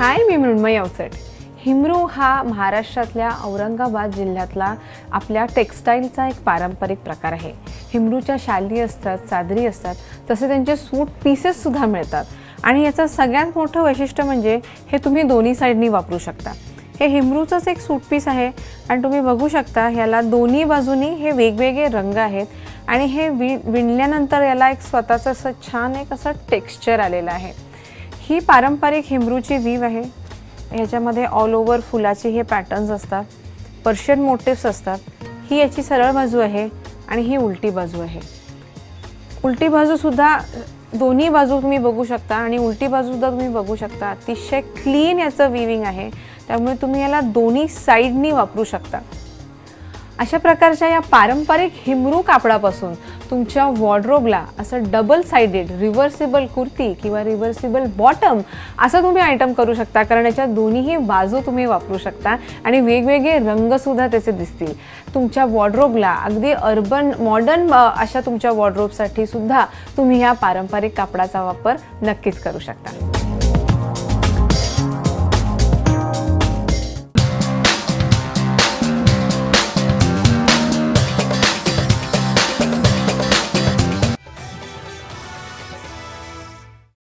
हाय मी मृण्मयी अवचट. हिमरू हा महाराष्ट्रातल्या औरंगाबाद जिल्ह्यातला आपल्या टेक्स्टाईलचा एक पारंपरिक प्रकार आहे. हिमरूच्या शाली असतात चादरी असतात तसे त्यांचे सूट पीसेससुद्धा मिळतात. आणि याचं सगळ्यात मोठं वैशिष्ट्य म्हणजे हे तुम्ही दोन्ही साईडनी वापरू शकता. हे हिमरूचंच एक सूट पीस आहे आणि तुम्ही बघू शकता ह्याला दोन्ही बाजूनी हे वेगवेगळे रंग आहेत आणि हे वि विणल्यानंतर याला एक स्वतःचं असं छान एक असं टेक्स्चर आलेलं आहे. ही पारंपरिक हिमरूची वीव आहे. ह्याच्यामध्ये ऑल ओव्हर फुलाचे हे पॅटर्न्स असतात. पर्शियन मोटिव्स असतात. ही याची सरळ बाजू आहे आणि ही उलटी बाजू आहे. उलटी बाजूसुद्धा दोन्ही बाजू तुम्ही बघू शकता आणि उलटी बाजूसुद्धा तुम्ही बघू शकता. अतिशय क्लीन याचं विविंग आहे. त्यामुळे तुम्ही याला दोन्ही साईडनी वापरू शकता. अशा प्रकारच्या या पारंपरिक हिमरू कापडापासून तुमच्या वॉर्ड्रोबला असं डबल साईडेड रिव्हर्सिबल कुर्ती किंवा रिव्हर्सिबल बॉटम असं तुम्ही आयटम करू शकता. कारण याच्या दोन्हीही बाजू तुम्ही वापरू शकता आणि वेगवेगळे रंगसुद्धा त्याचे दिसतील. तुमच्या वॉर्ड्रोबला अगदी अर्बन मॉडर्न अशा तुमच्या वॉर्ड्रोबसाठी सुद्धा तुम्ही ह्या पारंपरिक कापडाचा वापर नक्कीच करू शकता.